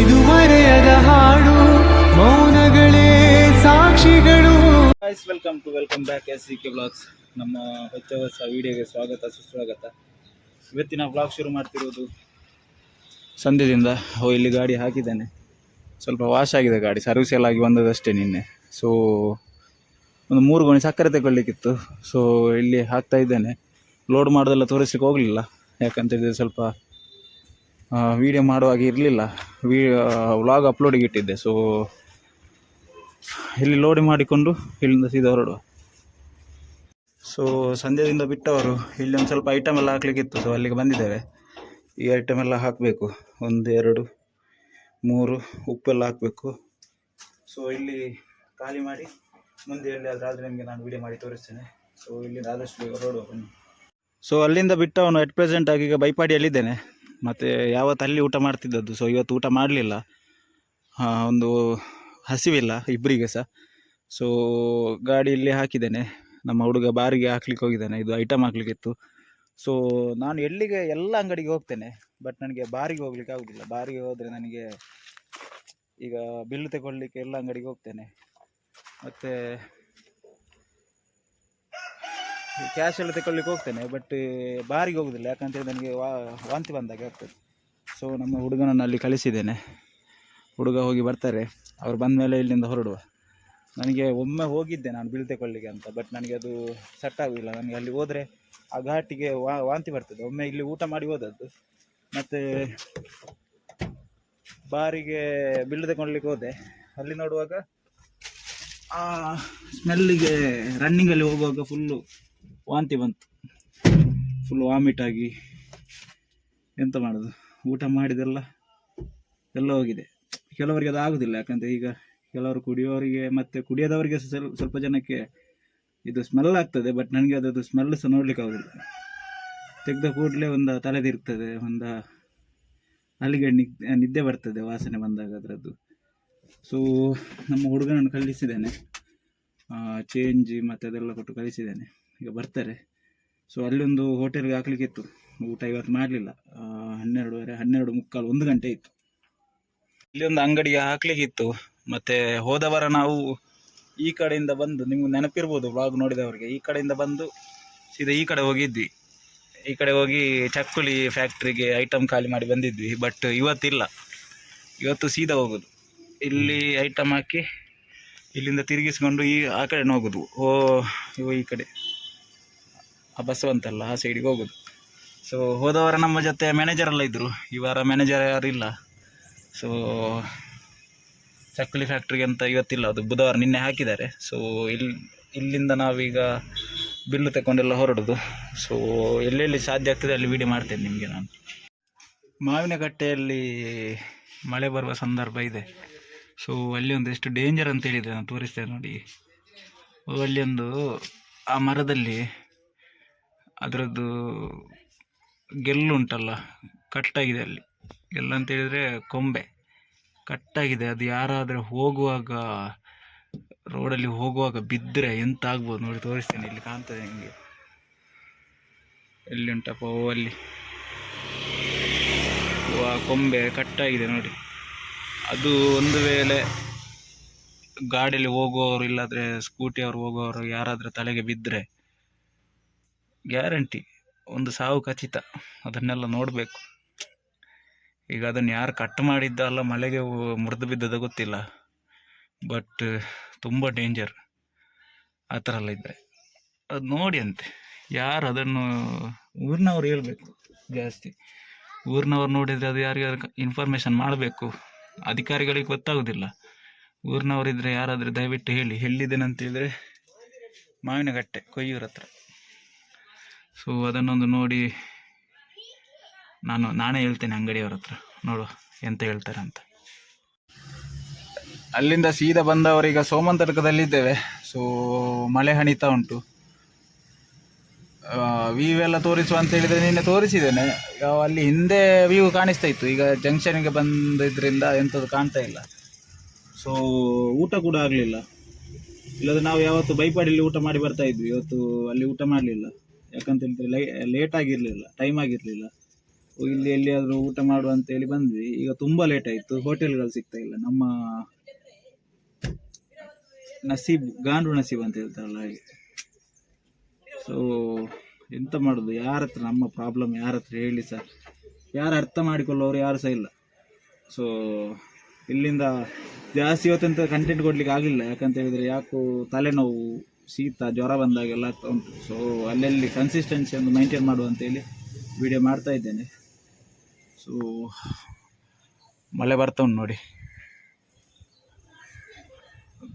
ಇದು ಮರೆಯದ ಹಾಡು, ಮೌನಗಳೇ ಸಾಕ್ಷಿಗಳು. Welcome to welcome back S C K blogs ನಮ್ಮ ಹೊಚ್ಚ ಹೊಸ ವಿಡಿಯೋಗೆ ಸ್ವಾಗತ, ಸುಸ್ವಾಗತ. ಇವತ್ತಿನ ಬ್ಲಾಗ್ ಶುರು ಮಾಡ್ತಿರೋದು ಸಂಧ್ಯದಿಂದ. ಓ, ಇಲ್ಲಿ ಗಾಡಿ ಹಾಕಿದ್ದೇನೆ. ಸ್ವಲ್ಪ ವಾಶ್ ಆಗಿದೆ ಗಾಡಿ ಸರ್ವಿಸ್ ಎಲ್ಲ ಆಗಿ ಬಂದದಷ್ಟೇ ನಿನ್ನೆ. ಸೊ ಒಂದು ಮೂರು ಗೋಣಿ ಸಕ್ಕರೆ ತಗೊಳ್ಳಿಕ್ಕಿತ್ತು. ಸೊ ಇಲ್ಲಿ ಹಾಕ್ತಾ ಇದ್ದೇನೆ. ಲೋಡ್ ಮಾಡೋದೆಲ್ಲ ತೋರಿಸ್ಲಿಕ್ಕೆ ಹೋಗಲಿಲ್ಲ. ಯಾಕಂತೇಳಿದ್ರೆ ಸ್ವಲ್ಪ ವಿಡಿಯೋ ಮಾಡುವಾಗ ಇರಲಿಲ್ಲ. ವಿ ವ್ಲಾಗ್ ಅಪ್ಲೋಡಿಗೆ ಇಟ್ಟಿದ್ದೆ. ಸೊ ಇಲ್ಲಿ ಲೋಡ್ ಮಾಡಿಕೊಂಡು ಇಲ್ಲಿಂದ ಸೀದಾ ಹೊರಡುವ. ಸೊ ಸಂಜೆದಿಂದ ಬಿಟ್ಟವರು, ಇಲ್ಲಿ ಒಂದು ಸ್ವಲ್ಪ ಐಟಮ್ ಎಲ್ಲ ಹಾಕ್ಲಿಕ್ಕಿತ್ತು. ಸೊ ಅಲ್ಲಿಗೆ ಬಂದಿದ್ದೇವೆ. ಈ ಐಟಮ್ ಎಲ್ಲ ಹಾಕಬೇಕು. ಒಂದು, ಎರಡು, ಮೂರು, ಉಪ್ಪೆಲ್ಲ ಹಾಕಬೇಕು. ಸೊ ಇಲ್ಲಿ ಖಾಲಿ ಮಾಡಿ, ಮುಂದೆ ಎಲ್ಲಿ ಅದಾದರೆ ನಿಮಗೆ ನಾನು ವೀಡಿಯೋ ಮಾಡಿ ತೋರಿಸ್ತೇನೆ. ಸೊ ಇಲ್ಲಿಂದ ಆದಷ್ಟು ಹೊರಡುವ ಬನ್ನಿ. ಸೊ ಅಲ್ಲಿಂದ ಬಿಟ್ಟವನು ಅಟ್ ಪ್ರೆಸೆಂಟ್ ಆಗಿ ಈಗ ಬೈಪಾಡಿಯಲ್ಲಿದ್ದೇನೆ ಮತ್ತು ಯಾವತ್ತು ಅಲ್ಲಿ ಊಟ ಮಾಡ್ತಿದ್ದದ್ದು? ಸೊ ಇವತ್ತು ಊಟ ಮಾಡಲಿಲ್ಲ. ಒಂದು ಹಸಿವಿಲ್ಲ ಇಬ್ಬರಿಗೆ ಸಹ. ಸೊ ಗಾಡಿಯಲ್ಲಿ ಹಾಕಿದ್ದೇನೆ. ನಮ್ಮ ಹುಡುಗ ಬಾರಿಗೆ ಹಾಕ್ಲಿಕ್ಕೆ ಹೋಗಿದ್ದಾನೆ. ಇದು ಐಟಮ್ ಹಾಕ್ಲಿಕ್ಕಿತ್ತು ಸೊ ನಾನು ಎಲ್ಲಿಗೆ ಎಲ್ಲ ಅಂಗಡಿಗೆ ಹೋಗ್ತೇನೆ. ಬಟ್ ನನಗೆ ಬಾರಿಗೆ ಹೋಗ್ಲಿಕ್ಕೆ ಆಗೋದಿಲ್ಲ. ಬಾರಿಗೆ ಹೋದರೆ ನನಗೆ ಈಗ ಬಿಲ್ ತಗೊಳ್ಳಿಕ್ಕೆ ಎಲ್ಲ ಅಂಗಡಿಗೆ ಹೋಗ್ತೇನೆ. ಮತ್ತು ಕ್ಯಾಶ್ ಎಲ್ಲ ತಗೊಳ್ಳಿಕ್ಕೆ ಹೋಗ್ತೇನೆ ಬಟ್ ಬಾರಿಗೆ ಹೋಗೋದಿಲ್ಲ. ಯಾಕಂತೇಳಿ ನನಗೆ ವಾ, ವಾಂತಿ ಬಂದಾಗೆ ಆಗ್ತದೆ. ಸೊ ನಮ್ಮ ಹುಡುಗನನ್ನು ಅಲ್ಲಿ ಕಳಿಸಿದ್ದೇನೆ. ಹುಡುಗ ಹೋಗಿ ಬರ್ತಾರೆ. ಅವ್ರು ಬಂದ ಮೇಲೆ ಇಲ್ಲಿಂದ ಹೊರಡುವ. ನನಗೆ ಒಮ್ಮೆ ಹೋಗಿದ್ದೆ ನಾನು ಬಿಲ್ ತಗೊಳ್ಳಿಗೆ ಅಂತ ಬಟ್ ನನಗೆ ಅದು ಸೆಟ್ ಆಗೋದಿಲ್ಲ. ನನಗೆ ಅಲ್ಲಿ ಹೋದರೆ ಆ ಘಾಟಿಗೆ ವಾಂತಿ ಬರ್ತದೆ. ಒಮ್ಮೆ ಇಲ್ಲಿ ಊಟ ಮಾಡಿ ಹೋದದ್ದು. ಮತ್ತು ಬಾರಿಗೆ ಬಿಲ್ ತಗೊಳ್ಲಿಕ್ಕೆ ಹೋದೆ. ಅಲ್ಲಿ ನೋಡುವಾಗ, ಆ ಸ್ಮೆಲ್ಲಿಗೆ ರನ್ನಿಂಗಲ್ಲಿ ಹೋಗುವಾಗ ಫುಲ್ಲು ವಾಂತಿ ಬಂತು. ಫುಲ್ ವಾಮಿಟ್ ಆಗಿ ಎಂತ ಮಾಡೋದು? ಊಟ ಮಾಡಿದೆಲ್ಲ ಎಲ್ಲ ಹೋಗಿದೆ. ಕೆಲವರಿಗೆ ಅದು ಆಗೋದಿಲ್ಲ, ಯಾಕಂದ್ರೆ ಈಗ ಕೆಲವರು ಕುಡಿಯೋರಿಗೆ ಮತ್ತೆ ಕುಡಿಯದವರಿಗೆ ಸ್ವಲ್ಪ ಜನಕ್ಕೆ ಇದು ಸ್ಮೆಲ್ ಆಗ್ತದೆ ಬಟ್ ನನಗೆ ಅದು ಸ್ಮೆಲ್ ಸಹ ನೋಡ್ಲಿಕ್ಕೆ ಆಗುದಿಲ್ಲ. ತೆಗೆದ ಕೂಡಲೇ ಒಂದು ತಲೆದಿರ್ತದೆ, ಒಂದು ಅಲ್ಲಿಗೆ ನಿದ್ದೆ ಬರ್ತದೆ ವಾಸನೆ ಬಂದಾಗ ಅದರದ್ದು. ಸೊ ನಮ್ಮ ಹುಡುಗನನ್ನು ಕಳಿಸಿದ್ದೇನೆ. ಚೇಂಜ್ ಮತ್ತು ಅದೆಲ್ಲ ಕೊಟ್ಟು ಕಳಿಸಿದ್ದೇನೆ. ಈಗ ಬರ್ತಾರೆ. ಸೊ ಅಲ್ಲೊಂದು ಹೋಟೆಲ್ಗೆ ಹಾಕ್ಲಿಕ್ಕಿತ್ತು ಊಟ ಇವತ್ತು ಮಾಡಲಿಲ್ಲ. ಹನ್ನೆರಡುವರೆ, ಹನ್ನೆರಡು ಮುಕ್ಕಾಲು ಒಂದು ಗಂಟೆ ಇತ್ತು. ಇಲ್ಲಿ ಒಂದು ಅಂಗಡಿಗೆ ಹಾಕ್ಲಿಕ್ಕಿತ್ತು ಮತ್ತೆ ಹೋದವರ ನಾವು ಈ ಕಡೆಯಿಂದ ಬಂದು, ನಿಮ್ಗೆ ನೆನಪಿರ್ಬೋದು ಬ್ಲಾಗ್ ನೋಡಿದವರಿಗೆ. ಈ ಕಡೆಯಿಂದ ಬಂದು ಸೀದಾ ಈ ಕಡೆ ಹೋಗಿದ್ವಿ. ಈ ಕಡೆ ಹೋಗಿ ಚಕ್ಕುಲಿ ಫ್ಯಾಕ್ಟ್ರಿಗೆ ಐಟಮ್ ಖಾಲಿ ಮಾಡಿ ಬಂದಿದ್ವಿ. ಬಟ್ ಇವತ್ತಿಲ್ಲ. ಇವತ್ತು ಸೀದಾ ಹೋಗೋದು. ಇಲ್ಲಿ ಐಟಮ್ ಹಾಕಿ ಇಲ್ಲಿಂದ ತಿರುಗಿಸ್ಕೊಂಡು ಈ, ಆ ಕಡೆ ಹೋಗೋದು. ಓ, ಇವ ಈ ಕಡೆ. ಆ ಬಸವಂತಲ್ಲ ಆ ಸೈಡಿಗೆ ಹೋಗೋದು. ಸೊ ಹೋದವರ ನಮ್ಮ ಜೊತೆ ಮ್ಯಾನೇಜರ್ ಎಲ್ಲ ಇದ್ದರು ಈ ವಾರ ಮ್ಯಾನೇಜರ್ ಯಾರಿಲ್ಲ ಸೊ ಚಕ್ಕಲಿ ಫ್ಯಾಕ್ಟ್ರಿಗೆ ಅಂತ ಇವತ್ತಿಲ್ಲ, ಅದು ಬುಧವಾರ ನಿನ್ನೆ ಹಾಕಿದ್ದಾರೆ. ಸೊ ಇಲ್ಲಿ ಇಲ್ಲಿಂದ ನಾವೀಗ ಬಿಲ್ಲು ತಗೊಂಡೆಲ್ಲ ಹೊರಡೋದು. ಸೊ ಎಲ್ಲೆಲ್ಲಿ ಸಾಧ್ಯ ಆಗ್ತದೆ ಅಲ್ಲಿ ವಿಡಿಯೋ ಮಾಡ್ತೇನೆ ನಿಮಗೆ ನಾನು. ಮಾವಿನಕಟ್ಟೆಯಲ್ಲಿ ಮಳೆ ಬರುವ ಸಂದರ್ಭ ಇದೆ. ಸೊ ಅಲ್ಲಿ ಒಂದು ಎಷ್ಟು ಡೇಂಜರ್ ಅಂತ ಹೇಳಿದೆ ನಾನು ತೋರಿಸ್ತೇನೆ ನೋಡಿ. ಅಲ್ಲಿ ಒಂದು ಆ ಮರದಲ್ಲಿ ಅದರದ್ದು ಗೆಲ್ಲುಂಟಲ್ಲ ಕಟ್ಟಾಗಿದೆ ಅಲ್ಲಿ. ಗೆಲ್ಲು ಅಂತ ಹೇಳಿದರೆ ಕೊಂಬೆ. ಕಟ್ಟಾಗಿದೆ ಅದು ಯಾರಾದರೂ ಹೋಗುವಾಗ ರೋಡಲ್ಲಿ ಹೋಗುವಾಗ ಬಿದ್ದರೆ ಎಂತ ಆಗ್ಬೋದು ನೋಡಿ ತೋರಿಸ್ತೇನೆ ಇಲ್ಲಿ ಕಾಣ್ತದೆ ನಿಮಗೆ. ಎಲ್ಲಿ ಉಂಟಪ್ಪ ಓ, ಆ ಕೊಂಬೆ ಕಟ್ಟಾಗಿದೆ ನೋಡಿ. ಅದು ಒಂದು ವೇಳೆ ಗಾಡಿಯಲ್ಲಿ ಹೋಗುವವರು ಸ್ಕೂಟಿ ಸ್ಕೂಟಿಯವರು ಹೋಗುವವರು ಯಾರಾದರೂ ತಲೆಗೆ ಬಿದ್ದರೆ ಗ್ಯಾರಂಟಿ, ಒಂದು ಸಾವು ಖಚಿತ. ಅದನ್ನೆಲ್ಲ ನೋಡಬೇಕು. ಈಗ ಅದನ್ನು ಯಾರು ಕಟ್ ಮಾಡಿದ್ದಲ್ಲ ಮಳೆಗೆ ಮುರಿದು ಬಿದ್ದದ ಗೊತ್ತಿಲ್ಲ. ಬಟ್ ತುಂಬ ಡೇಂಜರ್ ಆ ಥರ ಎಲ್ಲ ಇದ್ದರೆ ಅದು ನೋಡಿ ಅಂತೆ. ಯಾರು ಅದನ್ನು, ಊರಿನವ್ರು ಹೇಳಬೇಕು ಜಾಸ್ತಿ. ಊರಿನವ್ರು ನೋಡಿದರೆ ಅದು ಯಾರಿಗಾರು ಇನ್ಫಾರ್ಮೇಷನ್ ಮಾಡಬೇಕು. ಅಧಿಕಾರಿಗಳಿಗೆ ಗೊತ್ತಾಗೋದಿಲ್ಲ. ಊರಿನವರಿದ್ದರೆ ಯಾರಾದರೂ ದಯವಿಟ್ಟು ಹೇಳಿ. ಎಲ್ಲಿದ್ದೇನೆ ಅಂತೇಳಿದರೆ ಮಾವಿನಗಟ್ಟೆ, ಕೊಯ್ಯೂರ ಹತ್ರ. ಸೊ ಅದನ್ನೊಂದು ನೋಡಿ ನಾನು, ನಾನೇ ಹೇಳ್ತೇನೆ ಅಂಗಡಿಯವ್ರ ಹತ್ರ. ನೋಡುವ ಎಂತ ಹೇಳ್ತಾರೆ ಅಂತ ಅಲ್ಲಿಂದ ಸೀದಾ ಬಂದವರೀಗ ಸೋಮಂತರ್ಕದಲ್ಲಿದ್ದೇವೆ ಸೊ ಮಳೆ ಹಣಿತಾ ಉಂಟು. ವ್ಯೂ ಎಲ್ಲ ತೋರಿಸುವ ಅಂತ ಹೇಳಿದರೆ ನಿನ್ನೆ ತೋರಿಸಿದ್ದೇನೆ. ಅಲ್ಲಿ ಹಿಂದೆ ವ್ಯೂ ಕಾಣಿಸ್ತಾ ಇತ್ತು. ಈಗ ಜಂಕ್ಷನ್ಗೆ ಬಂದಿದ್ದರಿಂದ ಎಂಥದ್ದು ಕಾಣ್ತಾ ಇಲ್ಲ. ಸೊ ಊಟ ಕೂಡ ಆಗಲಿಲ್ಲ. ಇಲ್ಲದ್ರೆ ನಾವು ಯಾವತ್ತು ಬೈಪಾಡಿಯಲ್ಲಿ ಊಟ ಮಾಡಿ ಬರ್ತಾ ಇದ್ವಿ. ಇವತ್ತು ಅಲ್ಲಿ ಊಟ ಮಾಡಲಿಲ್ಲ. ಯಾಕಂತ ಹೇಳಿದ್ರೆ ಲೈ ಲೇಟ್ ಆಗಿರಲಿಲ್ಲ ಟೈಮ್ ಆಗಿರಲಿಲ್ಲ. ಇಲ್ಲಿ ಎಲ್ಲಿಯಾದರೂ ಊಟ ಮಾಡುವ ಅಂತೇಳಿ ಬಂದ್ವಿ. ಈಗ ತುಂಬ ಲೇಟ್ ಆಯಿತು. ಹೋಟೆಲ್ಗಳು ಸಿಗ್ತಾ ಇಲ್ಲ. ನಮ್ಮ ನಸೀಬ್ ಗಾಂಡು ನಸೀಬ್ ಅಂತ ಹೇಳ್ತಾರಲ್ಲ ಹಾಗೆ. ಸೊ ಎಂತ ಮಾಡೋದು? ಯಾರ ಹತ್ರ ನಮ್ಮ ಪ್ರಾಬ್ಲಮ್ ಯಾರ ಹತ್ರ ಹೇಳಿ ಸರ್ ಯಾರು ಅರ್ಥ ಮಾಡಿಕೊಳ್ಳೋರು ಯಾರು ಸಹ ಇಲ್ಲ. ಸೊ ಇಲ್ಲಿಂದ ಜಾಸ್ತಿ ಹೊತ್ತಂತ ಕಂಟೆಂಟ್ ಕೊಡ್ಲಿಕ್ಕೆ ಆಗಲಿಲ್ಲ ಯಾಕಂತ ಹೇಳಿದ್ರೆ ಯಾಕೋ ತಲೆನೋವು ಶೀತ, ಜ್ವರ ಬಂದಾಗೆಲ್ಲ ಉಂಟು. ಸೊ ಅಲ್ಲಲ್ಲಿ ಕನ್ಸಿಸ್ಟೆನ್ಸಿ ಒಂದು ಮೈಂಟೈನ್ ಮಾಡುವ ಅಂತೇಳಿ ವಿಡಿಯೋ ಮಾಡ್ತಾ ಇದ್ದೇನೆ. ಸೊ ಮಳೆ ಬರ್ತಾ ಉಂಟು ನೋಡಿ.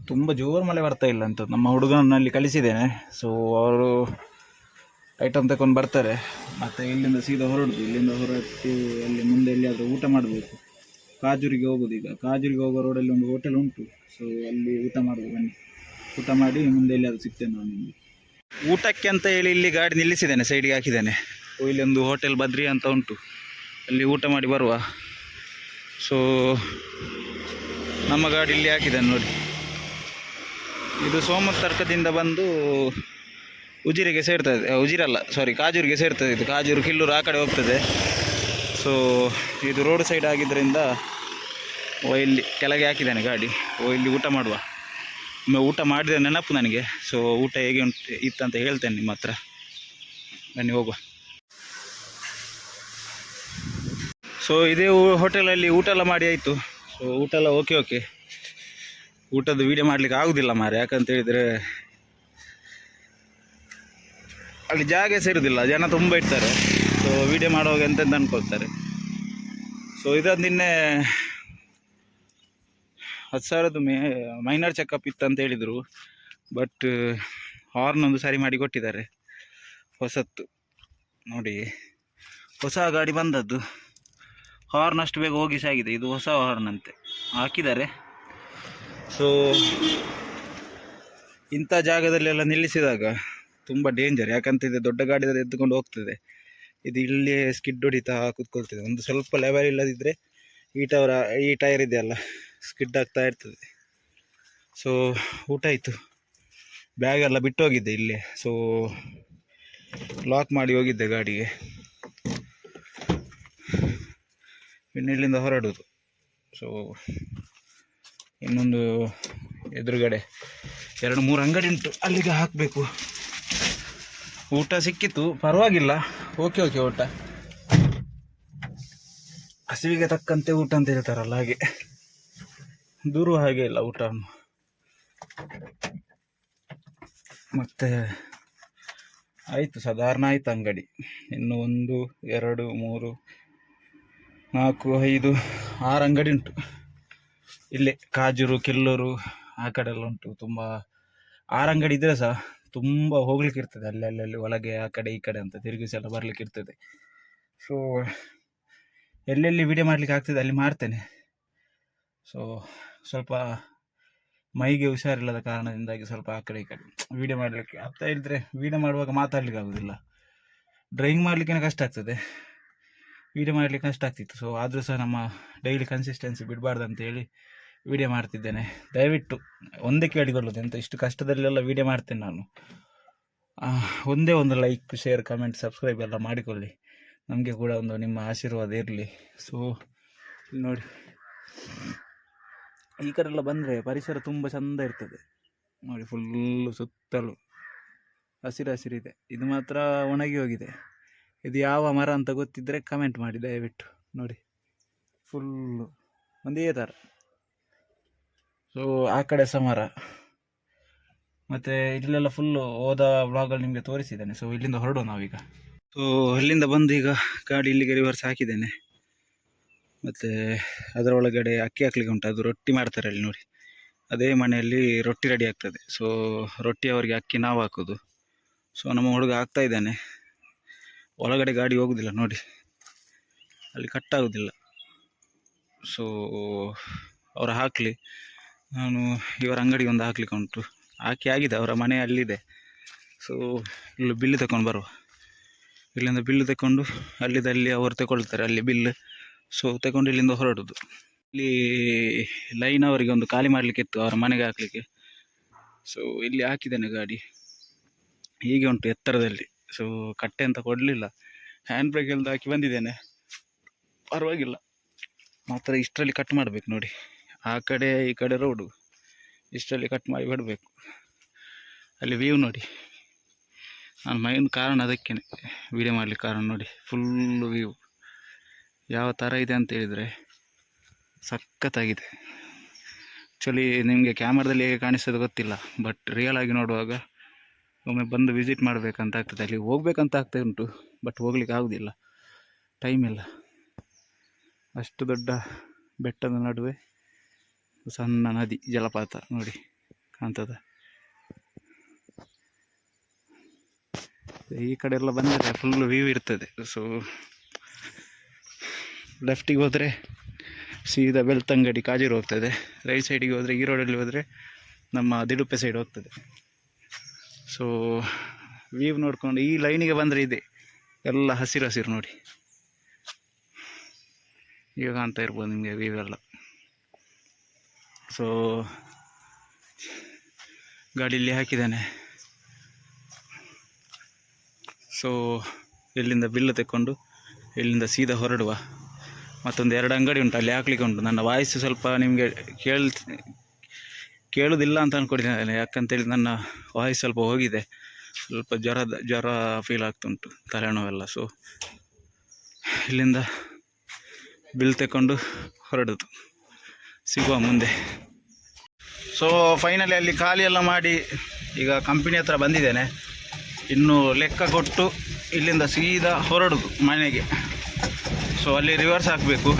ತುಂಬ ಜೋರು ಮಳೆ ಬರ್ತಾ ಇಲ್ಲ ಅಂತ ನಮ್ಮ ಹುಡುಗನಲ್ಲಿ ಕಳಿಸಿದ್ದೇನೆ. ಸೊ ಅವರು ಐಟಮ್ ತಗೊಂಡು ಬರ್ತಾರೆ. ಮತ್ತು ಇಲ್ಲಿಂದ ಸೀದಾ ಹೊರಡುದು. ಇಲ್ಲಿಂದ ಹೊರಟಿ ಅಲ್ಲಿ ಮುಂದೆ ಎಲ್ಲಿಯಾದರೂ ಊಟ ಮಾಡಬೇಕು. ಕಾಜೂರಿಗೆ ಹೋಗೋದು ಈಗ. ಕಾಜೂರಿಗೆ ಹೋಗೋ ರೋಡಲ್ಲಿ ಒಂದು ಹೋಟೆಲ್ ಉಂಟು. ಸೊ ಅಲ್ಲಿ ಊಟ ಮಾಡೋದು ಬನ್ನಿ. ಊಟ ಮಾಡಿ ಮುಂದೆ ಎಲ್ಲಿಯಾದರೂ ಸಿಗ್ತೇನೆ ನಾನು ನಿಮಗೆ. ಊಟಕ್ಕೆ ಅಂತ ಹೇಳಿ ಇಲ್ಲಿ ಗಾಡಿ ನಿಲ್ಲಿಸಿದ್ದೇನೆ ಸೈಡಿಗೆ ಹಾಕಿದ್ದೇನೆ. ಓ ಇಲ್ಲಿ ಒಂದು ಹೋಟೆಲ್ ಬದ್ರಿ ಅಂತ ಉಂಟು. ಅಲ್ಲಿ ಊಟ ಮಾಡಿ ಬರುವ. ಸೊ ನಮ್ಮ ಗಾಡಿ ಇಲ್ಲಿ ಹಾಕಿದ್ದೇನೆ ನೋಡಿ. ಇದು ಸೋಮತರ್ಕದಿಂದ ಬಂದು ಉಜಿರೆಗೆ ಸೇರ್ತದೆ ಉಜಿರಲ್ಲ ಸಾರಿ ಕಾಜೂರಿಗೆ ಸೇರ್ತದೆ ಇದು. ಕಾಜೂರು ಕಿಲ್ಲೂರು ಆ ಕಡೆ ಹೋಗ್ತದೆ. ಸೊ ಇದು ರೋಡ್ ಸೈಡ್ ಆಗಿದ್ದರಿಂದ, ಓ, ಇಲ್ಲಿ ಕೆಳಗೆ ಹಾಕಿದ್ದಾನೆ ಗಾಡಿ. ಓ, ಇಲ್ಲಿ ಊಟ ಮಾಡುವ. ಊಟ ಮಾಡಿದ ನೆನಪು ನನಗೆ. ಸೊ ಊಟ ಹೇಗೆ ಉಂಟು ಇತ್ತಂತ ಹೇಳ್ತೇನೆ ನಿಮ್ಮ ಹತ್ರ. ಬನ್ನಿ, ಹೋಗುವ. ಸೊ ಇದೇ ಹೋಟೆಲಲ್ಲಿ ಊಟ ಎಲ್ಲ ಮಾಡಿ ಆಯಿತು. ಸೊ ಊಟ ಎಲ್ಲ ಓಕೆ ಓಕೆ ಊಟದ ವೀಡಿಯೋ ಮಾಡ್ಲಿಕ್ಕೆ ಆಗೋದಿಲ್ಲ ಮಾರೆ ಯಾಕಂತ ಹೇಳಿದ್ರೆ, ಅಲ್ಲಿ ಜಾಗ ಸೇರುದಿಲ್ಲ ಜನ ತುಂಬ ಇರ್ತಾರೆ. ಸೊ ವೀಡಿಯೋ ಮಾಡುವಾಗ ಎಂತೆಂತ ಅನ್ಕೊಳ್ತಾರೆ. ಸೊ ಇದಾದ ನಿನ್ನೆ ಹತ್ತು ಸಾವಿರದ್ದು ಮೇ ಮೈನರ್ ಚೆಕಪ್ ಇತ್ತು ಅಂತ ಹೇಳಿದರು. ಬಟ್ ಹಾರ್ನ್ ಒಂದು ಸರಿ ಮಾಡಿ ಕೊಟ್ಟಿದ್ದಾರೆ. ಹೊಸತ್ತು. ನೋಡಿ, ಹೊಸ ಗಾಡಿ ಬಂದದ್ದು. ಹಾರ್ನ್ ಅಷ್ಟು ಬೇಗ ಹೋಗಿ ಸಾಗಿದೆ. ಇದು ಹೊಸ ಹಾರ್ನ್ ಅಂತೆ. ಹಾಕಿದ್ದಾರೆ. ಸೊ ಇಂಥ ಜಾಗದಲ್ಲೆಲ್ಲ ನಿಲ್ಲಿಸಿದಾಗ ತುಂಬ ಡೇಂಜರ್ ಯಾಕಂತ ಇದೆ ದೊಡ್ಡ ಗಾಡಿ ಎದ್ದುಕೊಂಡು ಹೋಗ್ತದೆ. ಇದು ಇಲ್ಲಿ ಸ್ಕಿಡ್ ಹೊಡಿತಾ ಕೂತ್ಕೊಳ್ತಿದೆ. ಒಂದು ಸ್ವಲ್ಪ ಲೆವೆಲ್ ಇಲ್ಲದಿದ್ದರೆ ಈ ಟವರ್ ಈ ಟೈರ್ ಇದೆಯಲ್ಲ ಸ್ಕಿಡ್ ಆಗ್ತಾ ಇರ್ತದೆ. ಸೊ ಊಟ ಆಯಿತು. ಬ್ಯಾಗೆಲ್ಲ ಬಿಟ್ಟು ಹೋಗಿದ್ದೆ ಇಲ್ಲೇ. ಸೊ ಲಾಕ್ ಮಾಡಿ ಹೋಗಿದ್ದೆ ಗಾಡಿಗೆ. ಇನ್ನು ಇಲ್ಲಿಂದ ಹೊರಡೋದು. ಸೊ ಇನ್ನೊಂದು ಎದುರುಗಡೆ ಎರಡು ಮೂರು ಅಂಗಡಿ ಉಂಟು. ಅಲ್ಲಿಗೆ ಹಾಕಬೇಕು. ಊಟ ಸಿಕ್ಕಿತ್ತು. ಪರವಾಗಿಲ್ಲ. ಓಕೆ ಓಕೆ ಊಟ. ಹಸಿವಿಗೆ ತಕ್ಕಂತೆ ಊಟ ಅಂತ ಹೇಳ್ತಾರಲ್ಲ ಹಾಗೆ. ದೂರು ಹಾಗೆ ಇಲ್ಲ ಊಟ. ಮತ್ತೆ ಆಯಿತು, ಸಾಧಾರಣ ಆಯ್ತು ಅಂಗಡಿ. ಇನ್ನು ಒಂದು, ಎರಡು, ಮೂರು, ನಾಲ್ಕು, ಐದು, ಆರು ಅಂಗಡಿ ಉಂಟು. ಇಲ್ಲೇ ಕಾಜೂರು, ಕಿಲ್ಲೂರು, ಆ ಕಡೆ ಎಲ್ಲ ಉಂಟು. ತುಂಬ ಆರು ಅಂಗಡಿ ಇದ್ರೆ ಸಹ ತುಂಬ ಹೋಗ್ಲಿಕ್ಕೆ ಇರ್ತದೆ. ಅಲ್ಲಿ ಅಲ್ಲಲ್ಲಿ ಒಳಗೆ, ಆ ಕಡೆ, ಈ ಕಡೆ ಅಂತ ತಿರುಗಿಸಿ ಎಲ್ಲ ಬರ್ಲಿಕ್ಕೆ ಇರ್ತದೆ. ಸೊ ಎಲ್ಲೆಲ್ಲಿ ವಿಡಿಯೋ ಮಾಡ್ಲಿಕ್ಕೆ ಆಗ್ತದೆ ಅಲ್ಲಿ ಮಾಡ್ತೇನೆ ಸೊ ಸ್ವಲ್ಪ ಮೈಗೆ ಹುಷಾರಿಲ್ಲದ ಕಾರಣದಿಂದಾಗಿ ಸ್ವಲ್ಪ ಆ ಕಡೆ ಈ ಕಡೆ ವಿಡಿಯೋ ಮಾಡಲಿಕ್ಕೆ ಅಂತ ಇಲ್ಲದ್ರೆ ವಿಡಿಯೋ ಮಾಡುವಾಗ ಮಾತಾಡ್ಲಿಕ್ಕೆ ಆಗೋದಿಲ್ಲ. ಡ್ರಾಯಿಂಗ್ ಮಾಡಲಿಕ್ಕೆ ಕಷ್ಟ ಆಗ್ತದೆ. ವಿಡಿಯೋ ಮಾಡಲಿಕ್ಕೆ ಕಷ್ಟ ಆಗ್ತಿತ್ತು. ಸೊ ಆದರೂ ಸಹ ನಮ್ಮ ಡೈಲಿ ಕನ್ಸಿಸ್ಟೆನ್ಸಿ ಬಿಡಬಾರ್ದು ಅಂತೇಳಿ ವಿಡಿಯೋ ಮಾಡ್ತಿದ್ದೇನೆ. ದಯವಿಟ್ಟು ಒಂದೇ ಕೇಳಿಕೊಳ್ಳೋದು ಅಂತ ಇಷ್ಟು ಕಷ್ಟದಲ್ಲೆಲ್ಲ ವಿಡಿಯೋ ಮಾಡ್ತೇನೆ ನಾನು. ಒಂದೇ ಒಂದು ಲೈಕ್ ಶೇರ್ ಕಮೆಂಟ್ ಸಬ್ಸ್ಕ್ರೈಬ್ ಎಲ್ಲ ಮಾಡಿಕೊಳ್ಳಿ. ನಮಗೆ ಕೂಡ ಒಂದು ನಿಮ್ಮ ಆಶೀರ್ವಾದ ಇರಲಿ. ಸೊ ನೋಡಿ. ಈ ಕಡೆ ಎಲ್ಲ ಬಂದರೆ ಪರಿಸರ ತುಂಬ ಚಂದ ಇರ್ತದೆ. ನೋಡಿ ಫುಲ್ಲು ಸುತ್ತಲೂ ಹಸಿರು ಹಸಿರಿದೆ. ಇದು ಮಾತ್ರ ಒಣಗಿ ಹೋಗಿದೆ. ಇದು ಯಾವ ಮರ ಅಂತ ಗೊತ್ತಿದ್ದರೆ ಕಮೆಂಟ್ ಮಾಡಿ, ದಯವಿಟ್ಟು ನೋಡಿ. ಫುಲ್ಲು ಒಂದೇ ಥರ ಸೊ ಆ ಕಡೆ ಸಹ ಮರ. ಮತ್ತು ಇಲ್ಲೆಲ್ಲ ಫುಲ್ಲು ಹೋದ ವ್ಲಾಗಲ್ಲಿ ನಿಮಗೆ ತೋರಿಸಿದ್ದೇನೆ. ಸೊ ಇಲ್ಲಿಂದ ಹೊರಡೋ ನಾವೀಗ. ಸೊ ಅಲ್ಲಿಂದ ಬಂದು ಈಗ ಗಾಡಿ ಇಲ್ಲಿಗೆ ರಿವರ್ಸ್ ಹಾಕಿದ್ದೇನೆ. ಮತ್ತು ಅದರ ಒಳಗಡೆ ಅಕ್ಕಿ ಹಾಕ್ಲಿಕ್ಕೆ ಉಂಟು. ಅದು ರೊಟ್ಟಿ ಮಾಡ್ತಾರೆ ಅಲ್ಲಿ ನೋಡಿ. ಅದೇ ಮನೆಯಲ್ಲಿ ರೊಟ್ಟಿ ರೆಡಿ ಆಗ್ತದೆ. ಸೊ ರೊಟ್ಟಿ ಅವರಿಗೆ ಅಕ್ಕಿ ನಾವು ಹಾಕೋದು. ಸೊ ನಮ್ಮ ಹುಡುಗ ಆಗ್ತಾ ಇದ್ದಾನೆ. ಒಳಗಡೆ ಗಾಡಿ ಹೋಗೋದಿಲ್ಲ ನೋಡಿ. ಅಲ್ಲಿ ಕಟ್ಟಾಗೋದಿಲ್ಲ ಸೊ ಅವರು ಹಾಕಲಿ. ನಾನು ಇವರ ಅಂಗಡಿಗೆ ಒಂದು ಹಾಕ್ಲಿಕ್ಕೆ ಉಂಟು. ಹಾಕಿ ಆಗಿದೆ. ಅವರ ಮನೆ ಅಲ್ಲಿದೆ. ಸೊ ಇಲ್ಲಿ ಬಿಲ್ ತಗೊಂಡು ಬರುವ. ಇಲ್ಲಿಂದ ಬಿಲ್ ತಗೊಂಡು ಅಲ್ಲಿದಲ್ಲಿ ಅವರು ತಗೊಳ್ತಾರೆ. ಅಲ್ಲಿ ಬಿಲ್. ಸೊ ತಗೊಂಡು ಇಲ್ಲಿಂದ ಹೊರಡೋದು. ಇಲ್ಲಿ ಲೈನ್ ಅವರಿಗೆ ಒಂದು ಖಾಲಿ ಮಾಡಲಿಕ್ಕೆ ಇತ್ತು, ಅವರ ಮನೆಗೆ ಹಾಕಲಿಕ್ಕೆ. ಸೊ ಇಲ್ಲಿ ಹಾಕಿದ್ದೇನೆ ಗಾಡಿ. ಹೀಗೆ ಉಂಟು ಎತ್ತರದಲ್ಲಿ. ಸೊ ಕಟ್ಟೆ ಅಂತ ಕೊಡಲಿಲ್ಲ. ಹ್ಯಾಂಡ್ ಬ್ರೇಕ್ ಎಲ್ದು ಹಾಕಿ ಬಂದಿದ್ದೇನೆ. ಪರವಾಗಿಲ್ಲ. ಮಾತ್ರ ಇಷ್ಟರಲ್ಲಿ ಕಟ್ ಮಾಡಬೇಕು ನೋಡಿ. ಆ ಕಡೆ, ಈ ಕಡೆ ರೋಡು ಇಷ್ಟರಲ್ಲಿ ಕಟ್ ಮಾಡಿ ಬಿಡಬೇಕು. ಅಲ್ಲಿ ವ್ಯೂ ನೋಡಿ. ನಾನು ಮೈನ್ ಕಾರಣ ಅದಕ್ಕೇ ವೀಡಿಯೋ ಮಾಡಲಿಕ್ಕೆ ಕಾರಣ ನೋಡಿ. ಫುಲ್ಲು ವ್ಯೂ ಯಾವ ಥರ ಇದೆ ಅಂತ ಹೇಳಿದರೆ ಸಖತ್ತಾಗಿದೆ. ಆ್ಯಕ್ಚುಲಿ ನಿಮಗೆ ಕ್ಯಾಮ್ರಾದಲ್ಲಿ ಹೇಗೆ ಕಾಣಿಸೋದು ಗೊತ್ತಿಲ್ಲ, ಬಟ್ ರಿಯಲ್ ಆಗಿ ನೋಡುವಾಗ ಒಮ್ಮೆ ಬಂದು ವಿಸಿಟ್ ಮಾಡಬೇಕಂತ ಆಗ್ತದೆ. ಅಲ್ಲಿ ಹೋಗ್ಬೇಕಂತ ಆಗ್ತಾ ಉಂಟು, ಬಟ್ ಹೋಗ್ಲಿಕ್ಕೆ ಆಗೋದಿಲ್ಲ. ಟೈಮ್ ಇಲ್ಲ. ಅಷ್ಟು ದೊಡ್ಡ ಬೆಟ್ಟದ ನಡುವೆ ಸಣ್ಣ ನದಿ, ಜಲಪಾತ ನೋಡಿ ಕಾಣ್ತದ. ಈ ಕಡೆ ಎಲ್ಲ ಬಂದರೆ ಫುಲ್ ವ್ಯೂ ಇರ್ತದೆ. ಸೊ ಲೆಫ್ಟಿಗೆ ಹೋದರೆ ಸೀದಾ ಬೆಳ್ತಂಗಡಿ ಕಾಜೂರು ಹೋಗ್ತದೆ. ರೈಟ್ ಸೈಡಿಗೆ ಹೋದರೆ ಈ ರೋಡಲ್ಲಿ ಹೋದರೆ ನಮ್ಮ ದಿಡುಪ್ಪೆ ಸೈಡ್ ಹೋಗ್ತದೆ. ಸೊ ವೀವ್ ನೋಡ್ಕೊಂಡು ಈ ಲೈನಿಗೆ ಬಂದರೆ ಇದೆ. ಎಲ್ಲ ಹಸಿರು ಹಸಿರು ನೋಡಿ. ಈಗ ಕಾಣ್ತಾ ಇರ್ಬೋದು ನಿಮಗೆ ವೀವ್ ಎಲ್ಲ. ಸೊ ಗಾಡಿಯಲ್ಲಿ ಹಾಕಿದ್ದಾನೆ. ಸೊ ಇಲ್ಲಿಂದ ಬಿಲ್ಲು ತೆಕ್ಕೊಂಡು ಇಲ್ಲಿಂದ ಸೀದಾ ಹೊರಡುವ. ಮತ್ತೊಂದು ಎರಡು ಅಂಗಡಿ ಉಂಟು, ಅಲ್ಲಿ ಹಾಕ್ಲಿಕ್ಕೆ ಉಂಟು. ನನ್ನ ವಾಯ್ಸ್ ಸ್ವಲ್ಪ ನಿಮಗೆ ಕೇಳ, ಕೇಳೋದಿಲ್ಲ ಅಂತ ಅಂದ್ಕೊಂಡಿದ್ದೇನೆ ಯಾಕಂತೇಳಿ ನನ್ನ ವಾಯ್ಸ್ ಸ್ವಲ್ಪ ಹೋಗಿದೆ. ಸ್ವಲ್ಪ ಜ್ವರದ ಜ್ವರ ಫೀಲ್ ಆಗ್ತುಂಟು, ತಲೆನೋವೆಲ್ಲ. ಸೊ ಇಲ್ಲಿಂದ ಬಿಲ್ ತಗೊಂಡು ಹೊರಡೋದು. ಸಿಗುವ ಮುಂದೆ. ಸೊ ಫೈನಲಿ ಅಲ್ಲಿ ಖಾಲಿ ಎಲ್ಲ ಮಾಡಿ ಈಗ ಕಂಪನಿ ಹತ್ರ ಬಂದಿದ್ದೇನೆ. ಇನ್ನು ಲೆಕ್ಕ ಕೊಟ್ಟು ಇಲ್ಲಿಂದ ಸೀದಾ ಹೊರಡೋದು ಮನೆಗೆ. ಸೊ ಅಲ್ಲಿ ರಿವರ್ಸ್ ಹಾಕಬೇಕು.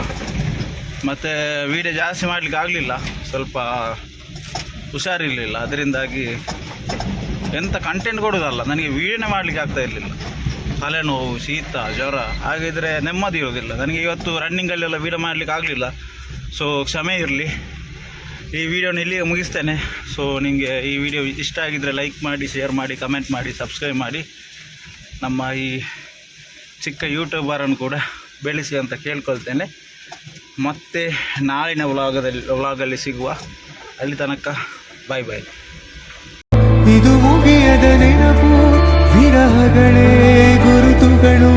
ಮತ್ತು ವೀಡಿಯೋ ಜಾಸ್ತಿ ಮಾಡಲಿಕ್ಕೆ ಆಗಲಿಲ್ಲ. ಸ್ವಲ್ಪ ಹುಷಾರಿರಲಿಲ್ಲ. ಅದರಿಂದಾಗಿ ಎಂಥ ಕಂಟೆಂಟ್ ಕೊಡೋದಲ್ಲ. ನನಗೆ ವೀಡಿಯೋನೇ ಮಾಡಲಿಕ್ಕೆ ಆಗ್ತಾ ಇರಲಿಲ್ಲ. ತಲೆನೋವು, ಶೀತ, ಜ್ವರ. ಹಾಗಿದ್ರೆ ನೆಮ್ಮದಿ ಇರೋದಿಲ್ಲ ನನಗೆ ಇವತ್ತು ರನ್ನಿಂಗಲ್ಲೆಲ್ಲ ವೀಡಿಯೋ ಮಾಡಲಿಕ್ಕೆ ಆಗಲಿಲ್ಲ. ಸೊ ಕ್ಷಮೆ ಇರಲಿ. ಈ ವಿಡಿಯೋನ ಇಲ್ಲಿಗೆ ಮುಗಿಸ್ತೇನೆ. ಸೊ ನಿಮಗೆ ಈ ವಿಡಿಯೋ ಇಷ್ಟ ಆಗಿದ್ದರೆ ಲೈಕ್ ಮಾಡಿ ಶೇರ್ ಮಾಡಿ ಕಮೆಂಟ್ ಮಾಡಿ ಸಬ್ಸ್ಕ್ರೈಬ್ ಮಾಡಿ. ನಮ್ಮ ಈ ಚಿಕ್ಕ ಯೂಟ್ಯೂಬರನ್ನು ಕೂಡ ಬೆಳೆಸಿ ಅಂತ ಕೇಳ್ಕೊಳ್ತೇನೆ. ಮತ್ತೆ ನಾಳಿನ ವ್ಲಾಗದಲ್ಲಿ, ವ್ಲಾಗಲ್ಲಿ ಸಿಗುವ ಅಲ್ಲಿ ತನಕ ಬಾಯ್ ಬಾಯ್ ಇದು ಮುಗಿಯದ ನೆನಪು, ವಿರಹಗಳೇ ಗುರುತುಗಳು.